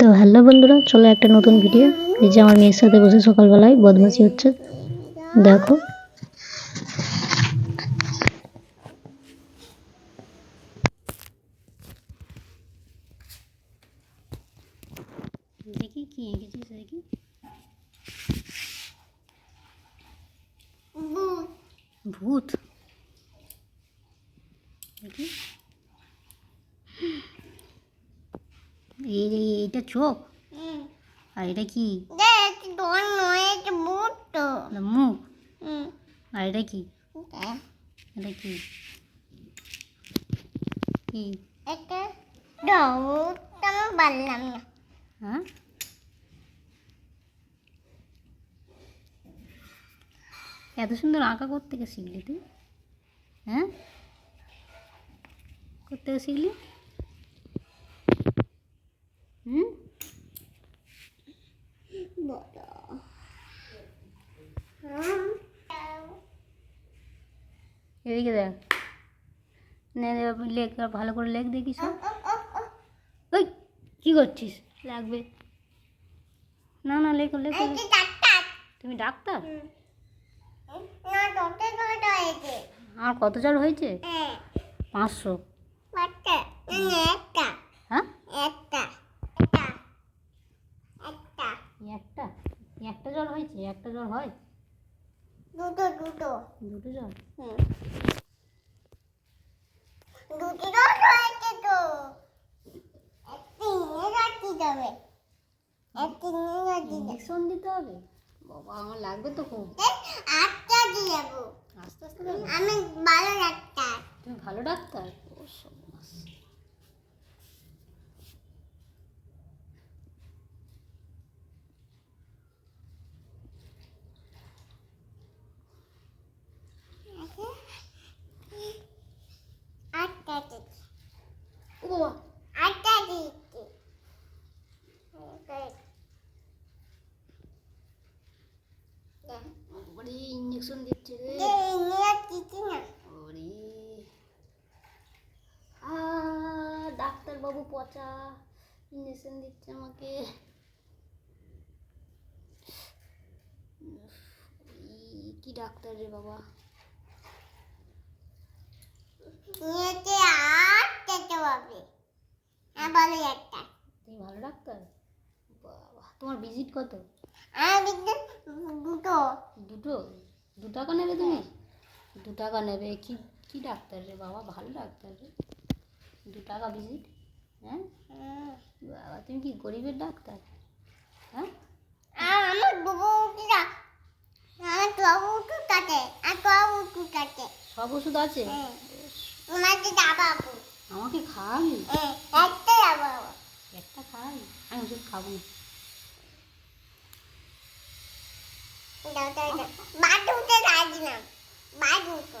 তো হ্যালো বন্ধুরা, চলো একটা নতুন ভিডিও এই যে আমার মেয়ের সাথে বসে সকালবেলায় বদমাশি হচ্ছে। দেখো। দেখি। ভূত। এই যে এইটা চোখ। আর এটা কি? এটা মুখ। আর এটা কি? এটা কি? কি? পারলাম না। হ্যাঁ? এত সুন্দর আঁকা করতে শিখলি তুই? হ্যাঁ? করতে শিখলি হুম এদিকে দেখ। লেখ আর ভালো করে লেখ দেখি সব। ওই কী করছিস? লাগবে। না না লেখো লেখো। তুমি ডাক্তার? আমার কত জল হয়েছে? পাঁচশো। হ্যাঁ? একটা। একটা। জল হয়েছে একটা জল হয়। দুটো। দুটো জল হুম। দুটো জল হয়েছে তো। একটি রাখতে যাবে একটি রাখতে যাবে ইঞ্জেকশন দিতে হবে? বাবা আমার লাগবে তো খুব। আটটা দিয়ে যাব। আস্তে আস্তে আমি ভালো ডাক্তার। তুমি ভালো ডাক্তার? ও সর্বনাশ। আটটা দিচ্ছি ও বাবা আটটা দিচ্ছি ওরে ইঞ্জেকশন দিচ্ছে রে ওরে আ ডাক্তার বাবু পচা ইঞ্জেকশন দিচ্ছে আমাকে কি ডাক্তার রে বাবা তুমি ভালো ডাক্তার বাবা তোমার ভিজিট কত দুটো দুটো দু টাকা নেবে তুমি? দু টাকা নেবে। কি কি ডাক্তার রে বাবা? ভালো ডাক্তার রে। দু টাকা ভিজিট হ্যাঁ? বাবা তুমি কি গরিবের ডাক্তার? হ্যাঁ? আমার বাবু কিরা আমার বাবু উঠু কাটে আর সব ওষুধ আছে? আমাকে খাওয়াবি? একটা যাব একটা খাই আমি ওষুধ খাব না দাও দাও দাও বাদ উঠে রাজি না বাদ উঠো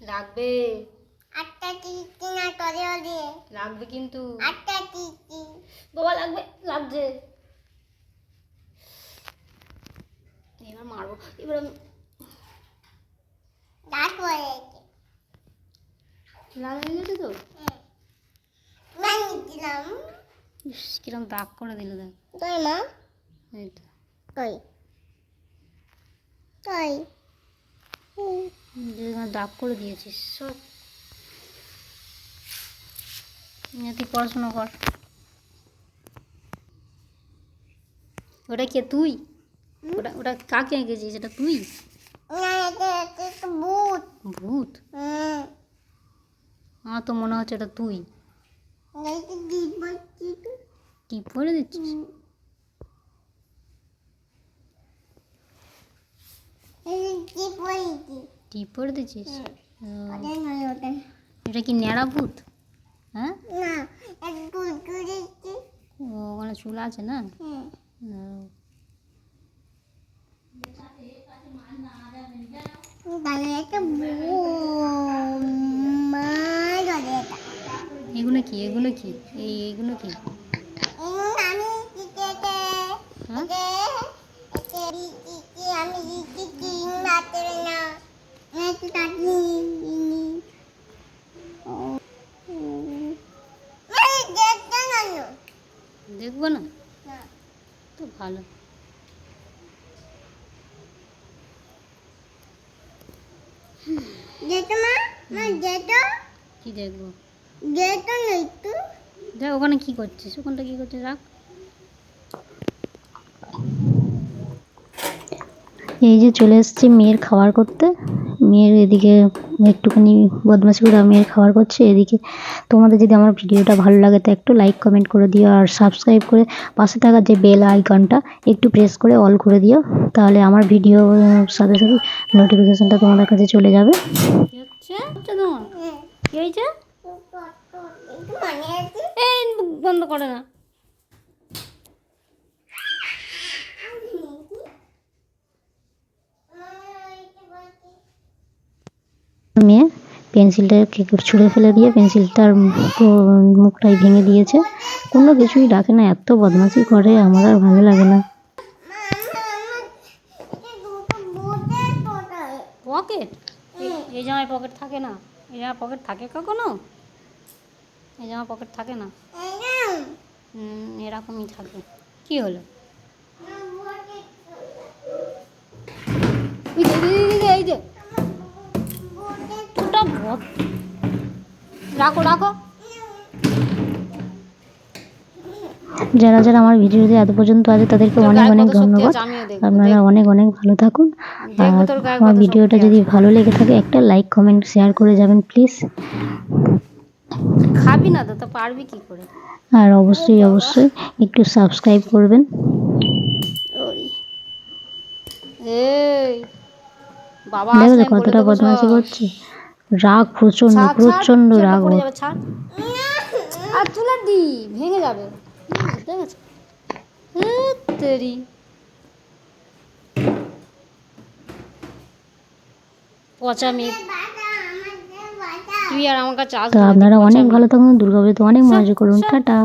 লাগবে। আটটা টিকি না করে ওরে। লাগবে কিন্তু। আটটা টিকি বাবা লাগবে লাগছে। এবার মারবো। এবার আমি দাঁত হয়েছে লাল হয়ে গেছে তো? ইস কিরম দাগ করে দিল দেখ। তাই মা? এই তো। তাই তাই দাগ করে দিয়েছিস সব। তুই পড়াশোনা কর। ওটা কে তুই? ওটা ওটা কাকে এঁকেছিস এটা তুই? ভূত। ভূত? আমার তো মনে হচ্ছে এটা তুই। পরে দিচ্ছিস টিপ পরে দিচ্ছিস এটা কি ন্যাড়া ভূত? হ্যাঁ? ও ওখানে চুল আছে না? তাহলে একটা মা ধরে এটা এগুলো কি? এগুলো কি? এই এগুলো কি? দেখব না? তো ভালো। মা কি দেখব? যেতো না একটু দেখ ওখানে কি করছিস? ওখানটা কি করছিস? রাখ। এই যে চলে এসেছি মেয়ের খাবার করতে। মেয়ের এদিকে একটুখানি বদমাশি করে মেয়ের খাবার করছে। এদিকে তোমাদের যদি আমার ভিডিওটা ভালো লাগে তো একটু লাইক কমেন্ট করে দিও আর সাবস্ক্রাইব করে পাশে থাকা যে বেল আইকনটা একটু প্রেস করে অল করে দিও। তাহলে আমার ভিডিও সাথে সাথে নোটিফিকেশনটা তোমাদের কাছে চলে যাবে। কি হচ্ছে? বন্ধ করে না। মেয়ে পেন্সিলটাকে ছুঁড়ে ফেলে দিয়ে পেন্সিলটার মুখটাই ভেঙে দিয়েছে। কোনো কিছুই ডাকে না এত বদমাশি করে আমার আর ভালো লাগে না। পকেট এই জামায় পকেট থাকে না। এই জামা পকেট থাকে কখনো? এই জামা পকেট থাকে না? এরকমই থাকে। কি হলো? এই যে রাখো রাখো। যারা যারা আমার ভিডিওতে এত পর্যন্ত আছে তাদেরকে অনেক অনেক ধন্যবাদ। আপনারা অনেক অনেক ভালো থাকুন। আর আমার ভিডিওটা যদি ভালো লেগে থাকে একটা লাইক কমেন্ট শেয়ার করে যাবেন প্লিজ খাবি না তো পারবি কি করে? আর অবশ্যই অবশ্যই একটু সাবস্ক্রাইব করবেন। কতটা বদমাশি। করছে। রাগ প্রচণ্ড প্রচণ্ড রাগ। আর তুলে দি ভেঙে যাবে। দেখেছ তেরি পচা মেয়ে তুই আর আমার কাছে আপনারা অনেক ভালো থাকুন দুর্গাপুজোতে অনেক মজা করুন। টাটা।